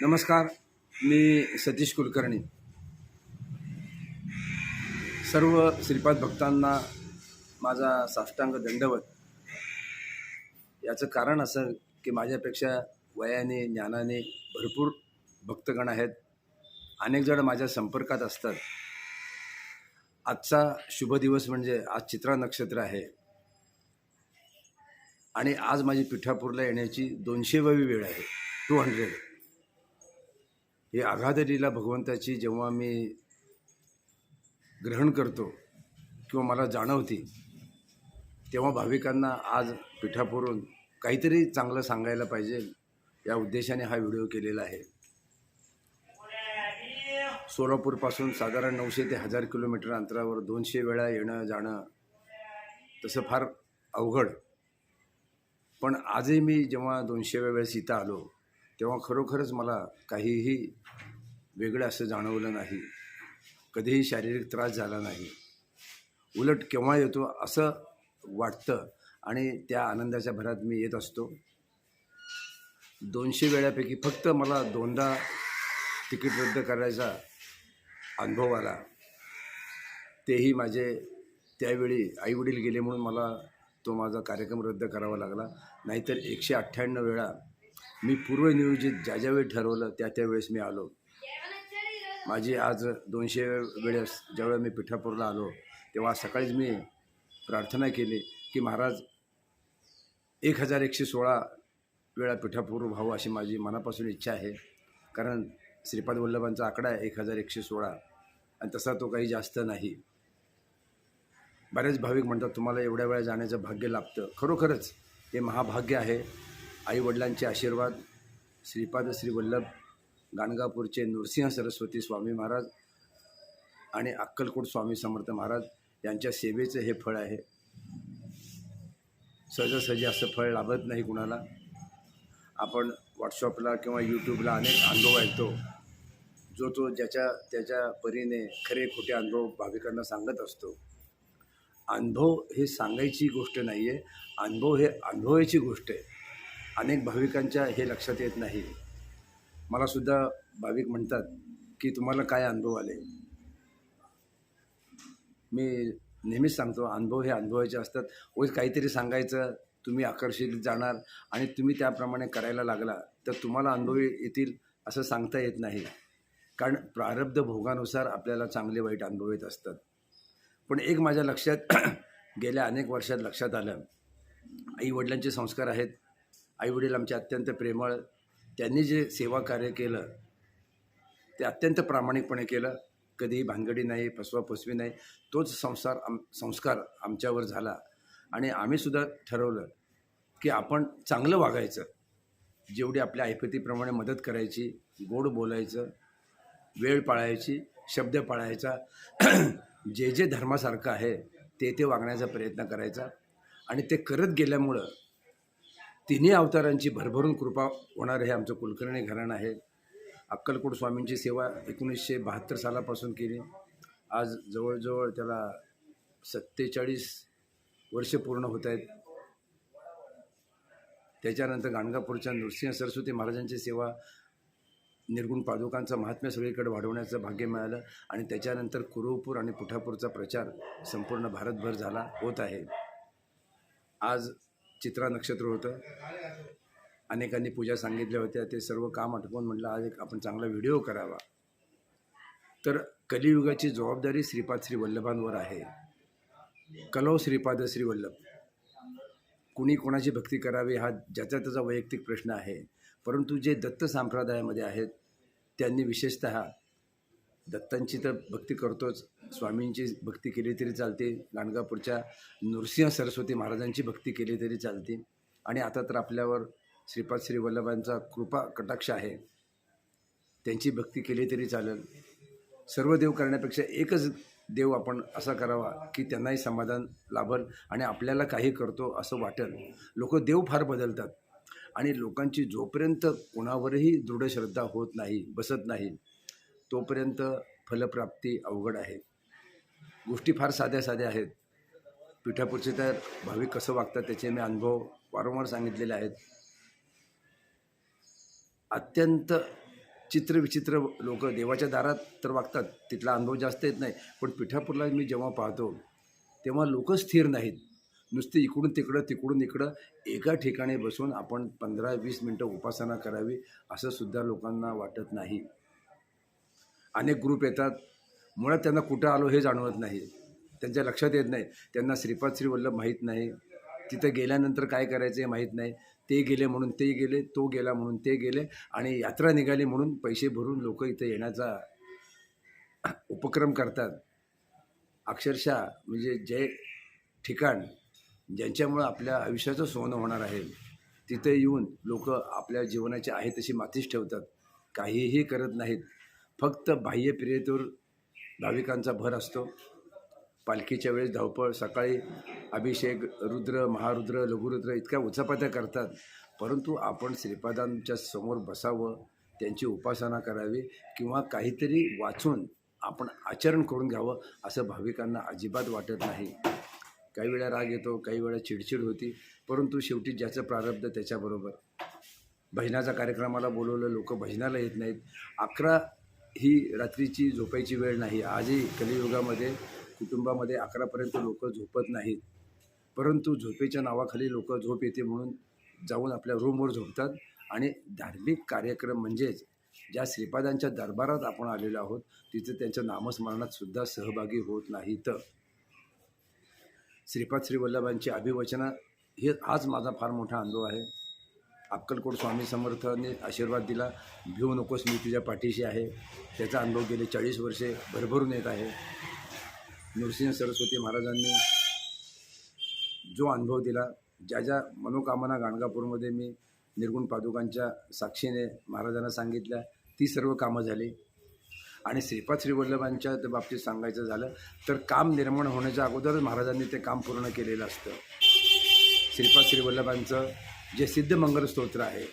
नमस्कार मी सतीश कुलकर्णी. सर्व श्रीपाद भक्तांना माझा साष्टांग दंडवत. याचं कारण असं की माझ्यापेक्षा वयाने ज्ञानाने भरपूर भक्तगण आहेत. अनेक जण माझ्या संपर्कात असतात. आजचा शुभ दिवस म्हणजे आज चित्रा नक्षत्र आहे. आणि आज माझी पिठापूरला येण्याची दोनशेवावी वेळ आहे. Two hundred. ही आघाद लीला भगवंताची जेव्हा मी ग्रहण करतो किंवा मला जाणवती तेव्हा भाविकांना आज पिठापुरून काहीतरी चांगलं सांगायला पाहिजे या उद्देशाने हा व्हिडिओ केलेला आहे. सोलापूरपासून साधारण नऊशे ते हजार किलोमीटर अंतरावर दोनशे वेळा येणं जाणं तसं फार अवघड. पण आजही मी जेव्हा दोनशेव्या वेळेस इथं आलो तेव्हा खरोखरच मला काहीही वेगळं असं जाणवलं नाही. कधीही शारीरिक त्रास झाला नाही. उलट केव्हा येतो असं वाटतं आणि त्या आनंदाच्या भरात मी येत असतो. दोनशे वेळापैकी फक्त मला दोनदा तिकीट रद्द करायचा अनुभव आला. तेही माझे त्यावेळी आईवडील गेले म्हणून मला तो माझा कार्यक्रम रद्द करावा लागला. नाहीतर एकशे अठ्ठ्याण्णव वेळा मी पूर्वनियोजित ज्या ज्यावेळी ठरवलं त्या त्यावेळेस मी आलो. माझी आज दोनशे वेळेस ज्यावेळेस मी पिठापूरला आलो तेव्हा सकाळीच मी प्रार्थना केली की महाराज एक हजार एकशे सोळा वेळा पिठापूर व्हावं अशी माझी मनापासून इच्छा आहे. कारण श्रीपाद वल्लभांचा आकडा आहे एक हजार एकशे सोळा. आणि तसा तो काही जास्त नाही. बरेच भाविक म्हणतात तुम्हाला एवढ्या वेळा जाण्याचं भाग्य लाभतं. खरोखरच हे महाभाग्य आहे. आईवडिलांचे आशीर्वाद श्रीपाद श्री वल्लभ गाणगापूरचे नृसिंह सरस्वती स्वामी महाराज आणि अक्कलकोट स्वामी समर्थ महाराज यांच्या सेवेचं हे फळ आहे. सहजासहजी असं फळ लाभत नाही कुणाला. आपण व्हॉट्सअपला किंवा यूट्यूबला अनेक अनुभव ऐकतो. जो तो ज्याच्या त्याच्या परीने खरे खोटे अनुभव भाविकांना सांगत असतो. अनुभव हे सांगायची गोष्ट नाही आहे अनुभव हे अनुभवायची गोष्ट आहे. अनेक भाविकांच्या हे लक्षात येत नाही. मला सुद्धा भाविक म्हणतात की तुम्हाला काय अनुभव आले? मी नेहमीच सांगतो अनुभव हे अनुभवायचे असतात. रोज काहीतरी सांगायचं तुम्ही आकर्षित जाणार आणि तुम्ही त्याप्रमाणे करायला लागला तर तुम्हाला अनुभव येतील असं सांगता येत नाही. कारण प्रारब्ध भोगानुसार आपल्याला चांगले वाईट अनुभव येत असतात. पण एक माझ्या लक्षात गेल्या अनेक वर्षात लक्षात आलं. आई वडिलांचे संस्कार आहेत. आईवडील आमचे अत्यंत प्रेमळ. त्यांनी जे सेवा कार्य केलं ते अत्यंत प्रामाणिकपणे केलं. कधीही भानगडी नाही फसवा फसवी नाही. तोच संसार आम संस्कार आमच्यावर झाला. आणि आम्हीसुद्धा ठरवलं की आपण चांगलं वागायचं. जेवढी आपल्या ऐपतीप्रमाणे मदत करायची गोड बोलायचं वेळ पाळायची शब्द पाळायचा जे जे धर्मासारखं आहे ते ते वागण्याचा प्रयत्न करायचा. आणि ते करत गेल्यामुळं तिन्ही अवतारांची भरभरून कृपा होणार हे आमचं कुलकर्णी घराणं आहे. अक्कलकोट स्वामींची सेवा एकोणीसशे बहात्तर सालापासून केली. आज जवळजवळ त्याला सत्तेचाळीस वर्ष पूर्ण होत आहेत. त्याच्यानंतर गाणगापूरच्या नृसिंह सरस्वती महाराजांची सेवा निर्गुण पादुकांचं महात्म्य सगळीकडे वाढवण्याचं भाग्य मिळालं आणि त्याच्यानंतर कुरुपूर आणि पुठापूरचा प्रचार संपूर्ण भारतभर झाला होत आहे. आज चित्रा नक्षत्र होतं. अनेकांनी पूजा सांगितल्या होत्या. ते सर्व काम आटपून म्हटलं आज एक आपण चांगला व्हिडिओ करावा. तर कलियुगाची जबाबदारी श्रीपाद श्री वल्लभांवर आहे. कलौ श्रीपाद श्री वल्लभ. कुणी कोणाची भक्ती करावी हा ज्याचा त्याचा वैयक्तिक प्रश्न आहे. परंतु जे दत्त संप्रदायामध्ये आहेत त्यांनी विशेषत दत्तांची तर भक्ती करतोच. स्वामींची भक्ती केली तरी चालते. गाणगापूरच्या नृसिंह सरस्वती महाराजांची भक्ती केली तरी चालते. आणि आता तर आपल्यावर श्रीपाद श्री वल्लभांचा कृपा कटाक्ष आहे. त्यांची भक्ती केली तरी चालेल. सर्व देव करण्यापेक्षा एकच देव आपण असा करावा की त्यांनाही समाधान लाभल आणि आपल्याला काही करतो असं वाटेल. लोक देव फार बदलतात. आणि लोकांची जोपर्यंत कोणावरही दृढ श्रद्धा होत नाही बसत नाही तोपर्यंत फलप्राप्ती अवघड आहे. गोष्टी फार साध्या साध्या आहेत. पिठापूरचे तर भाविक कसं वागतात त्याचे मी अनुभव वारंवार सांगितलेले आहेत. अत्यंत चित्रविचित्र लोक देवाच्या दारात तर वागतात तिथला अनुभव जास्त येत नाही. पण पिठापूरला मी जेव्हा पाहतो तेव्हा लोक स्थिर नाहीत. नुसते इकडून तिकडं तिकडून इकडं एका ठिकाणी बसून आपण पंधरा वीस मिनटं उपासना करावी असं सुद्धा लोकांना वाटत नाही. अनेक ग्रुप येतात. मुळात त्यांना कुठं आलो हे जाणवत नाही. त्यांच्या लक्षात येत नाही. त्यांना श्रीपाद श्रीवल्लभ माहीत नाही. तिथं गेल्यानंतर काय करायचं हे माहीत नाही. ते गेले म्हणून ते गेले तो गेला म्हणून ते गेले आणि यात्रा निघाली म्हणून पैसे भरून लोक इथं येण्याचा उपक्रम करतात. अक्षरशः म्हणजे जे ठिकाण ज्यांच्यामुळं आपल्या आयुष्याचं सोनं होणार आहे तिथे येऊन लोक आपल्या जीवनाची आहे तशी मातीच ठेवतात. काहीही करत नाहीत. फक्त बाह्य भाविकांचा भर असतो. पालखीच्या वेळेस धावपळ सकाळी अभिषेक रुद्र महारुद्र लघुरुद्र इतक्या उचापात्या करतात. परंतु आपण श्रीपादांच्या समोर बसावं त्यांची उपासना करावी किंवा काहीतरी वाचून आपण आचरण करून घ्यावं असं भाविकांना अजिबात वाटत नाही. काही वेळा राग येतो काही वेळा चिडचिड होती परंतु शेवटी ज्याचं प्रारब्ध त्याच्याबरोबर. भजनाचा कार्यक्रमाला बोलवलं लोक भजनाला येत नाहीत. अकरा ही रात्रीची झोपायची वेळ नाही. आजही कलियुगामध्ये कुटुंबामध्ये अकरापर्यंत लोक झोपत नाहीत. परंतु झोपेच्या नावाखाली लोक झोप येते म्हणून जाऊन आपल्या रूमवर झोपतात. आणि धार्मिक कार्यक्रम म्हणजेच ज्या श्रीपादांच्या दरबारात आपण आलेलो आहोत तिथे त्यांच्या नामस्मरणात सुद्धा सहभागी होत नाहीत. श्रीपाद श्री वल्लभांची अभिवचना हे आज माझा फार मोठा अनुभव आहे. अक्कलकोट स्वामी समर्थांनी आशीर्वाद दिला. भिवू नकोस मी तुझ्या पाठीशी आहे. त्याचा अनुभव गेले चाळीस वर्षे भरभरून येत आहे. नृसिंह सरस्वती महाराजांनी जो अनुभव दिला ज्या ज्या मनोकामना गाणगापूरमध्ये मी निर्गुण पादुकांच्या साक्षीने महाराजांना सांगितल्या ती सर्व कामं झाली. आणि श्रीपाद श्रीवल्लभांच्या त्या बाबतीत सांगायचं झालं तर काम निर्माण होण्याच्या अगोदरच महाराजांनी ते काम पूर्ण केलेलं असतं. श्रीपाद श्रीवल्लभांचं जे सिद्ध मंगल स्तोत्र आहे.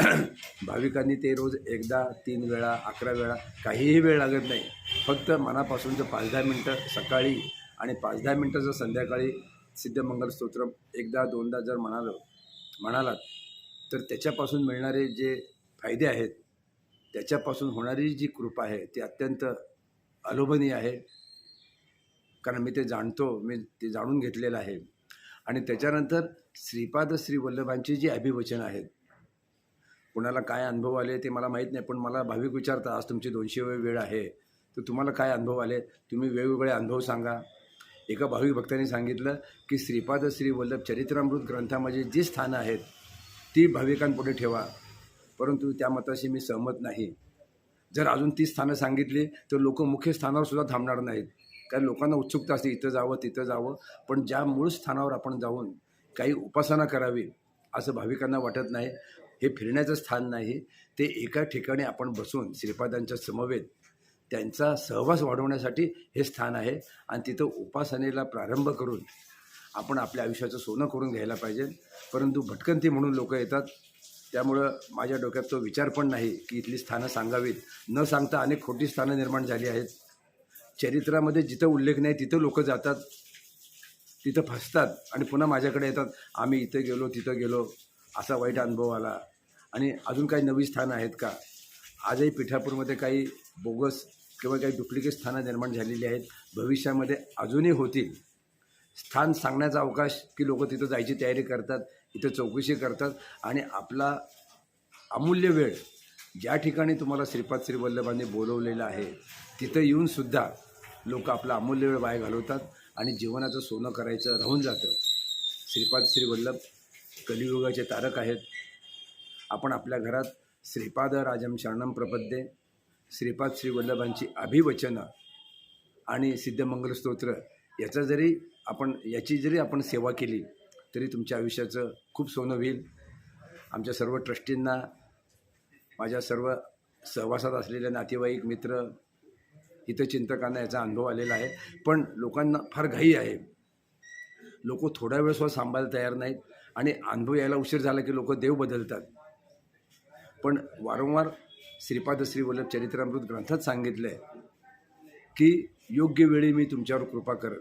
भाविकांनी ते रोज एकदा तीन वेळा अकरा वेळा काहीही वेळ लागत नाही. फक्त मनापासूनचं पाच दहा मिनटं सकाळी आणि पाच दहा मिनटं जर संध्याकाळी सिद्ध मंगल स्तोत्र एकदा दोनदा जर म्हणालो म्हणालात तर त्याच्यापासून मिळणारे जे फायदे आहेत त्याच्यापासून होणारी जी कृपा आहे ती अत्यंत अलोभनीय आहे. कारण मी ते जाणतो मी ते जाणून घेतलेलं आहे. आणि त्याच्यानंतर श्रीपाद श्री वल्लभांची जी अभिवचनं आहेत कुणाला काय अनुभव आले ते मला माहीत नाही पण मला भाविक विचारतात आज तुमची दोनशे वेळ आहे तर तुम्हाला काय अनुभव आले? तुम्ही वेगवेगळे अनुभव सांगा. एका भाविक भक्तांनी सांगितलं की श्रीपाद श्री वल्लभ चरित्रामृत ग्रंथामध्ये जी स्थानं आहेत ती भाविकांपुढे ठेवा परंतु त्या मताशी मी सहमत नाही. जर अजून ती स्थानं सांगितली तर लोक मुख्य स्थानावर सुद्धा थांबणार नाहीत. त्या लोकांना उत्सुकता असते इथं जावं तिथं जावं. पण ज्या मूळ स्थानावर आपण जाऊन काही उपासना करावी असं भाविकांना वाटत नाही. हे फिरण्याचं स्थान नाही. ते एका ठिकाणी आपण बसून श्रीपादांच्या समवेत त्यांचा सहवास वाढवण्यासाठी हे स्थान आहे. आणि तिथं उपासनेला प्रारंभ करून आपण आपल्या आयुष्याचं सोनं करून घ्यायला पाहिजे. परंतु भटकंती म्हणून लोक येतात. त्यामुळं माझ्या डोक्यात तो विचार पण नाही की इथली स्थानं सांगावीत. न सांगता अनेक खोटी स्थानं निर्माण झाली आहेत. चरित्रामध्ये जिथं उल्लेख नाही तिथं लोक जातात. तिथं फसतात आणि पुन्हा माझ्याकडे येतात. आम्ही इथं गेलो तिथं गेलो. असा वाईट अनुभव आला. आणि अजून काही नवी स्थानं आहेत का? आजही पिठापूरमध्ये काही बोगस किंवा काही डुप्लिकेट स्थानं निर्माण झालेली आहेत. भविष्यामध्ये अजूनही होतील. स्थान सांगण्याचा अवकाश की लोक तिथं जायची तयारी करतात इथं चौकशी करतात आणि आपला अमूल्य वेळ ज्या ठिकाणी तुम्हाला श्रीपाद श्री वल्लभांनी बोलवलेलं आहे तिथं येऊनसुद्धा लोक आपला अमूल्य वेळ वाया घालवतात आणि जीवनाचं सोनं करायचं राहून जातं. श्रीपाद श्री वल्लभ कलियुगाचे तारक आहेत. आपण आपल्या घरात श्रीपाद राजम शरणम प्रपद्ये श्रीपाद श्री वल्लभांची अभिवचनं आणि सिद्धमंगल स्तोत्र याचा जरी आपण याची जरी आपण सेवा केली तरी तुमच्या आयुष्याचं खूप सोनं होईल. आमच्या सर्व ट्रस्टींना माझ्या सर्व सहवासात असलेले नातेवाईक मित्र हितचिंतकांना याचा अनुभव आलेला आहे. पण लोकांना फार घाई आहे. लोक थोडा वेळ सुद्धा सांभाळायला तयार नाहीत आणि अनुभव यायला उशीर झाला की लोक देव बदलतात. पण वारंवार श्रीपाद श्रीवल्लभ चरित्रामृत ग्रंथात सांगितलं आहे की योग्य वेळी मी तुमच्यावर कृपा करेन.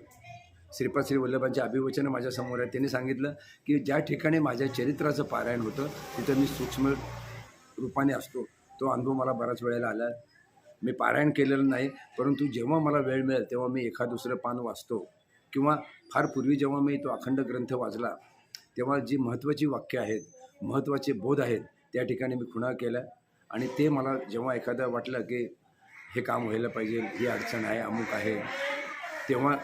श्रीपाद श्री वल्लभांचे अभिवचनं माझ्यासमोर आहेत त्यांनी सांगितलं की ज्या ठिकाणी माझ्या चरित्राचं पारायण होतं तिथं मी सूक्ष्म रूपाने असतो. तो अनुभव मला बऱ्याच वेळेला आला. मी पारायण केलेलं नाही परंतु जेव्हा मला वेळ मिळेल तेव्हा मी एखाद दुसरं पान वाचतो. किंवा फार पूर्वी जेव्हा मी तो अखंड ग्रंथ वाचला तेव्हा जी महत्त्वाची वाक्य आहेत महत्त्वाचे बोध आहेत त्या ठिकाणी मी खुणा केला. आणि ते मला जेव्हा एखादं वाटलं की हे काम व्हायला पाहिजे ही अडचण आहे अमुक आहे तेव्हा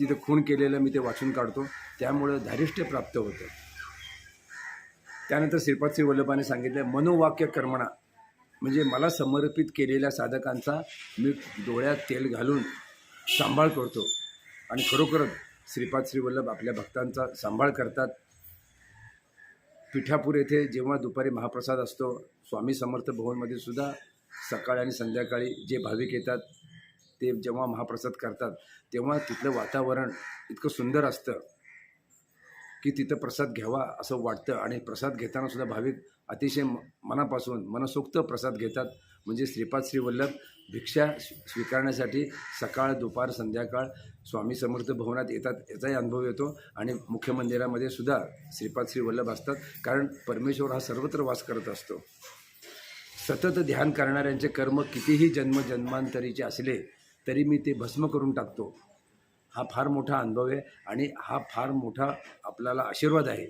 तिथं खूण केलेलं मी ते वाचून काढतो. त्यामुळं धारिष्ट्य प्राप्त होतं. त्यानंतर श्रीपाद श्री वल्लभाने सांगितलं मनोवाक्य कर्मणा. म्हणजे मला समर्पित केलेल्या साधकांचा मी डोळ्यात तेल घालून सांभाळ करतो. आणि खरोखरच श्रीपाद श्री वल्लभ आपल्या भक्तांचा सांभाळ करतात. पिठापूर येथे जेव्हा दुपारी महाप्रसाद असतो स्वामी समर्थ भवनमध्ये सुद्धा सकाळी आणि संध्याकाळी जे भाविक येतात ते जेव्हा महाप्रसाद करतात तेव्हा तिथलं वातावरण इतकं सुंदर असतं. की तिथं प्रसाद घ्यावा असं वाटतं. आणि प्रसाद घेताना सुद्धा भाविक अतिशय म- मनापासून मनसोक्त प्रसाद घेतात. म्हणजे श्रीपाद श्रीवल्लभ भिक्षा स्वीकारण्यासाठी सकाळ दुपार संध्याकाळ स्वामी समर्थ भवनात येतात. याचाही अनुभव येतो. आणि मुख्य मंदिरामध्ये सुद्धा श्रीपाद श्रीवल्लभ असतात. कारण परमेश्वर हा सर्वत्र वास करत असतो. सतत ध्यान करणाऱ्यांचे कर्म कितीही जन्म जन्मांतरीचे असले तरी मी ते भस्म करून टाकतो. हा फार मोठा अनुभव आहे आणि हा फार मोठा आपल्याला आशीर्वाद आहे.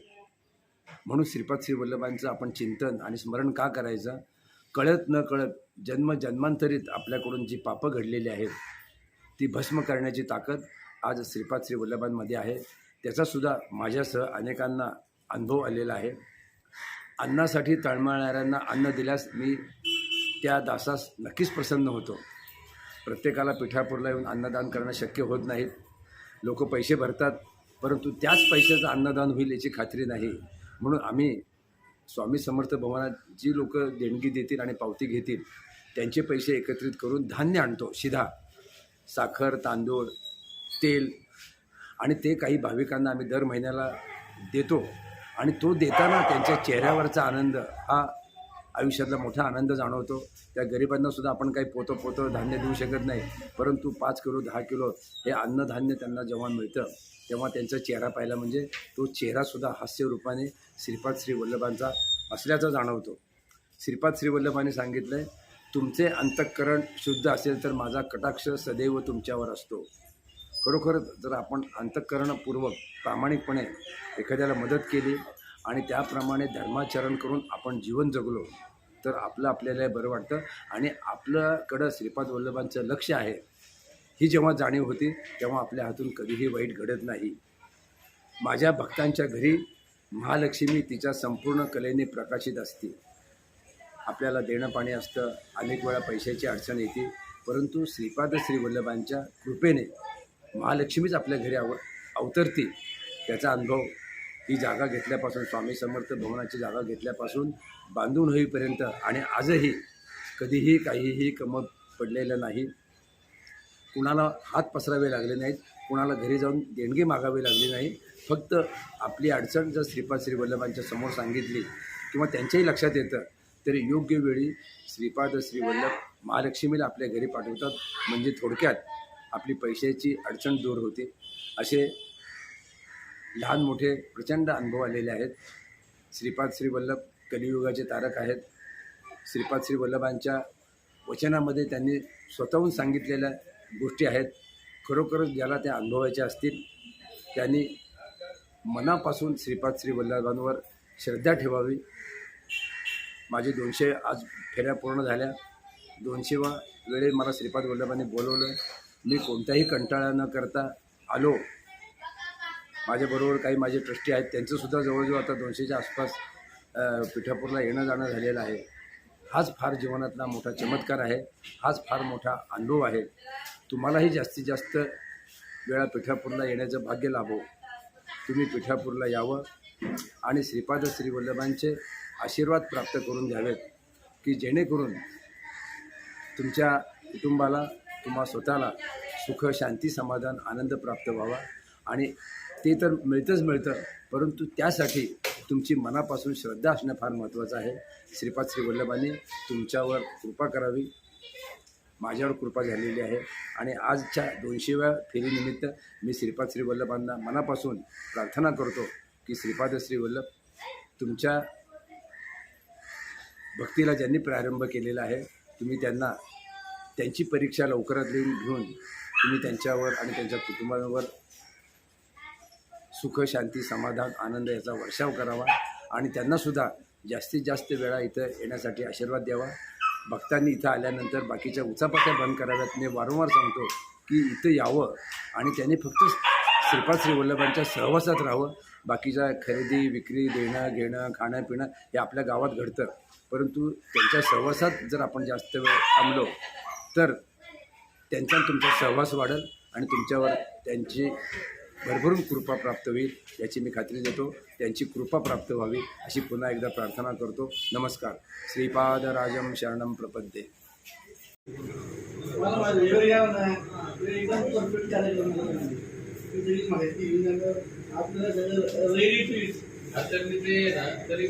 म्हणून श्रीपाद श्री वल्लभांचं आपण चिंतन आणि स्मरण का करायचं? कळत न कळत जन्म जन्मांतरित आपल्याकडून जी पापं घडलेली आहेत ती भस्म करण्याची ताकद आज श्रीपाद श्री वल्लभांमध्ये आहे. त्याचासुद्धा माझ्यासह अनेकांना अनुभव आलेला आहे. अन्नासाठी तळमळणाऱ्यांना अन्न दिल्यास मी त्या दासास नक्कीच प्रसन्न होतो. प्रत्येकाला पिठापूरला येऊन अन्नदान करणं शक्य होत नाहीत लोक पैसे भरतात परंतु त्याच पैशाचं अन्नदान होईल याची खात्री नाही. म्हणून आम्ही स्वामी समर्थ भवनात जी लोक देणगी देतील आणि पावती घेतील त्यांचे पैसे एकत्रित करून धान्य आणतो शिधा साखर तांदूळ तेल. आणि ते काही भाविकांना आम्ही दर महिन्याला देतो. आणि तो देताना त्यांच्या चेहऱ्यावरचा आनंद हा आयुष्यातला मोठा आनंद जाणवतो. त्या गरिबांनासुद्धा आपण काही पोतं पोतं धान्य देऊ शकत नाही. परंतु पाच किलो दहा किलो हे अन्नधान्य त्यांना जेव्हा मिळतं तेव्हा त्यांचा चेहरा पाहिला म्हणजे तो चेहरासुद्धा हास्यरूपाने श्रीपाद श्री वल्लभांचा असल्याचा जाणवतो. श्रीपाद श्रीवल्लभाने सांगितलं आहे तुमचे अंतःकरण शुद्ध असेल तर माझा कटाक्ष सदैव तुमच्यावर असतो. खरोखरच जर आपण अंतःकरणपूर्वक प्रामाणिकपणे एखाद्याला मदत केली आणि त्याप्रमाणे धर्माचरण करून आपण जीवन जगलो तर आपलं आपल्याला बरं वाटतं. आणि आपल्याकडं श्रीपाद वल्लभांचं लक्ष आहे ही जेव्हा जाणीव होती तेव्हा आपल्या हातून कधीही वाईट घडत नाही. माझ्या भक्तांच्या घरी महालक्ष्मी तिच्या संपूर्ण कलेने प्रकाशित असते. आपल्याला देणं पाणी असतं अनेक वेळा पैशाची अडचण येते परंतु श्रीपाद श्री वल्लभांच्या कृपेने महालक्ष्मीच आपल्या घरी अव अवतरती. त्याचा अनुभव ही जागा घेतल्यापासून स्वामी समर्थ भवनाची जागा घेतल्यापासून बांधून होईपर्यंत आणि आजही कधीही काहीही कमत पडलेलं नाही. कुणाला हात पसरावे लागले नाहीत कुणाला घरी जाऊन देणगी मागावी लागली नाही. फक्त आपली अडचण जर श्रीपाद श्रीवल्लभांच्या समोर सांगितली किंवा त्यांच्याही लक्षात येतं तरी योग्य वेळी श्रीपाद श्रीवल्लभ महालक्ष्मीला आपल्या घरी पाठवतात. म्हणजे थोडक्यात आपली पैशाची अडचण दूर होते. असे लहान मोठे प्रचंड अनुभव आलेले आहेत. श्रीपाद श्री वल्लभ कलियुगाचे तारक आहेत. श्रीपाद श्री वल्लभांच्या वचनामध्ये त्यांनी स्वतःहून सांगितलेल्या गोष्टी आहेत. खरोखरच ज्याला त्या अनुभवायच्या असतील त्यांनी मनापासून श्रीपाद श्री वल्लभांवर श्रद्धा ठेवावी. माझे दोनशे आज फेऱ्या पूर्ण झाल्या. दोनशेवा वेळी मला श्रीपाद वल्लभांनी बोलवलं मी कोणताही कंटाळा न करता आलो माझ्याबरोबर काही माझे ट्रस्टी आहेत त्यांचंसुद्धा जवळजवळ आता दोनशेच्या आसपास पिठापूरला येणं जाणं झालेलं आहे. हाच फार जीवनातला मोठा चमत्कार आहे. हाच फार मोठा अनुभव आहे. तुम्हालाही जास्तीत जास्त वेळा पिठापूरला येण्याचं भाग्य लाभो. तुम्ही पिठापूरला यावं आणि श्रीपाद श्रीवल्लभांचे आशीर्वाद प्राप्त करून घ्यावेत की जेणेकरून तुमच्या कुटुंबाला तुम्हा स्वतःला सुख शांती समाधान आनंद प्राप्त व्हावा आणि ते तर मिळतंच मिळतं. परंतु त्यासाठी तुमची मनापासून श्रद्धा असणं फार महत्त्वाचं आहे. श्रीपाद श्री वल्लभांनी तुमच्यावर कृपा करावी. माझ्यावर कृपा झालेली आहे. आणि आजच्या दोनशेव्या फेरीनिमित्त मी श्रीपाद श्री वल्लभांना मनापासून प्रार्थना करतो की श्रीपाद श्री वल्लभ तुमच्या भक्तीला ज्यांनी प्रारंभ केलेला आहे तुम्ही त्यांना त्यांची परीक्षा लवकरात लिहून घेऊन तुम्ही त्यांच्यावर आणि त्यांच्या कुटुंबावर सुख शांती समाधान आनंद याचा वर्षाव करावा आणि त्यांनासुद्धा जास्तीत जास्त वेळा इथं येण्यासाठी आशीर्वाद द्यावा. भक्तांनी इथं आल्यानंतर बाकीच्या उचापत्या बंद कराव्यात. मी वारंवार सांगतो की इथं यावं आणि त्यांनी फक्त श्रीपाद श्री वल्लभांच्या सहवासात राहावं. बाकीच्या खरेदी विक्री देणं घेणं खाणं पिणं हे आपल्या गावात घडतं. परंतु त्यांच्या सहवासात जर आपण जास्त वेळ थांबलो तर त्यांचा तुमचा सहवास वाढेल आणि तुमच्यावर त्यांची भरभरून कृपा प्राप्त होईल याची मी खात्री देतो. त्यांची कृपा प्राप्त व्हावी अशी पुन्हा एकदा प्रार्थना करतो. नमस्कार. श्रीपाद राजम शरणम प्रपद्ये. तरी